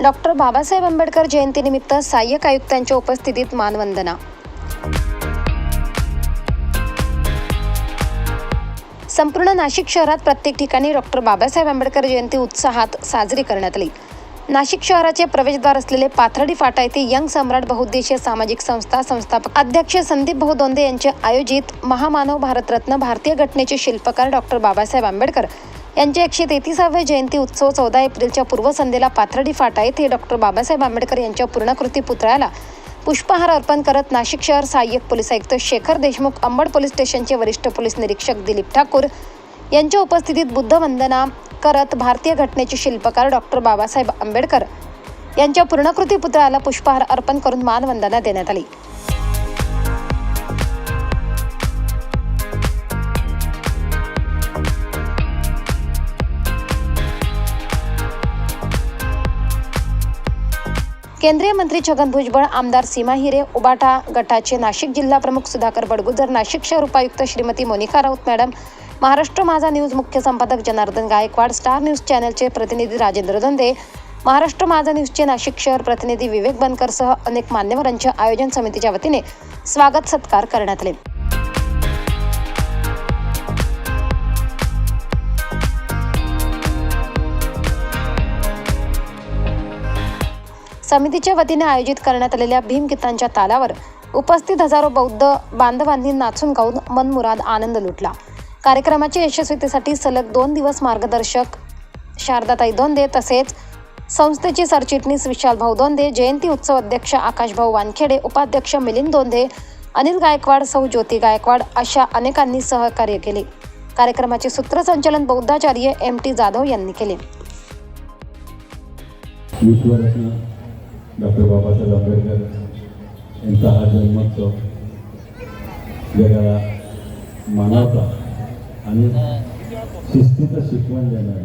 Doctor Babasaheb Ambedkar जयंतीनिमित्त सहाय्यक आयुक्तांच्या उपस्थितीत मानवंदना. संपूर्ण नाशिक शहरात प्रत्येक ठिकाणी डॉक्टर बाबासाहेब आंबेडकर जयंती उत्साहात साजरी करण्यात आली. नाशिक शहराचे प्रवेशद्वार असलेले पाथर्डी फाटा येथे यंग सम्राट बहुउद्देशीय सामाजिक संस्था संस्थापक अध्यक्ष संदीप भाऊ दोंदे यांचे आयोजित महामानव भारतरत्न भारतीय घटनेचे शिल्पकार डॉक्टर बाबासाहेब आंबेडकर यांचे एकशे तेहतीसाव्या जयंती उत्सव चौदा एप्रिलच्या पूर्वसंध्येला पाथर्डी फाटा येथे डॉक्टर बाबासाहेब आंबेडकर यांच्या पूर्णाकृती पुतळ्याला पुष्पहार अर्पण करत नाशिक शहर सहाय्यक पोलीस आयुक्त शेखर देशमुख अंबड पोलीस स्टेशनचे वरिष्ठ पोलीस निरीक्षक दिलीप ठाकूर यांच्या उपस्थितीत बुद्धवंदना करत भारतीय घटनेचे शिल्पकार डॉक्टर बाबासाहेब आंबेडकर यांच्या पूर्णकृती पुतळ्याला पुष्पहार अर्पण करून मानवंदना देण्यात आली. केंद्रीय मंत्री छगन भुजबळ आमदार सीमा हिरे उबाटा गटाचे नाशिक जिल्हा प्रमुख सुधाकर बडगुजर नाशिक शहर उपायुक्त श्रीमती मोनिका राऊत मॅडम महाराष्ट्र माझा न्यूज मुख्य संपादक जनार्दन गायकवाड स्टार न्यूज चॅनलचे प्रतिनिधी राजेंद्र धंदे महाराष्ट्र माझा न्यूजचे नाशिक शहर प्रतिनिधी विवेक बनकरसह अनेक मान्यवरांच्या आयोजन समितीच्या वतीने स्वागत सत्कार करण्यात आले. समितीच्या वतीने आयोजित करण्यात आलेल्या भीमगीतांच्या तालावर उपस्थित हजारो बौद्ध बांधवांनी नाचून गाऊन मनमुराद आनंद लुटला. कार्यक्रमाच्या यशस्वीतेसाठी सलग दोन दिवस मार्गदर्शक शारदाताई दोंदे तसेच संस्थेचे सरचिटणीस विशाल भाऊ दोंदे जयंती उत्सव अध्यक्ष आकाशभाऊ वानखेडे उपाध्यक्ष मिलिंद दोंदे अनिल गायकवाड सौ ज्योती गायकवाड अशा अनेकांनी सहकार्य केले. कार्यक्रमाचे सूत्रसंचालन बौद्धाचार्य एम टी जाधव यांनी केले. विश्वरत्न डॉक्टर बाबासाहेब आंबेडकर यांचा हा जन्मोत्सव. जगाला मानवता आणि शिस्तीचं शिकवण देणार.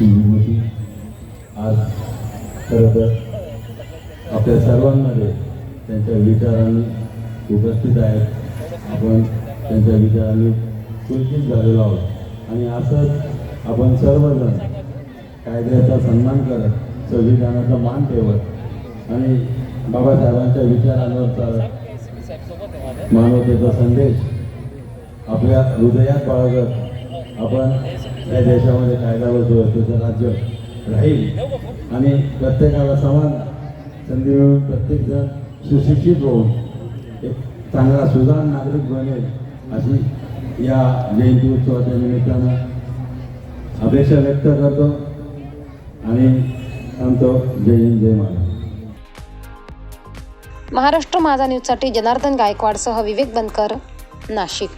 ही विभूती आज खरं तर आपल्या सर्वांमध्ये त्यांच्या विचारांनी उपस्थित आहेत. आपण त्यांच्या विचारांनी पुलकित झालेलो आहोत. आणि असंच आपण सर्वजण कायद्याचा सन्मान करत संविधानाचा मान ठेवत आणि बाबासाहेबांच्या विचारांवर चालत मानवतेचा संदेश आपल्या हृदयात बाळगत आपण या देशामध्ये कायदा व त्याचं राज्य राहील आणि प्रत्येकाला समान संधी मिळून प्रत्येकजण सुशिक्षित होऊन एक चांगला सुजाण नागरिक बनेल अशी या जयंती उत्सवाच्या निमित्तानं अपेक्षा व्यक्त करतो आणि सांगतो जय हिंद जय महाराज महाराष्ट्र माझा न्यूजसाठी जनार्दन गायकवाडसह विवेक बनकर नाशिक.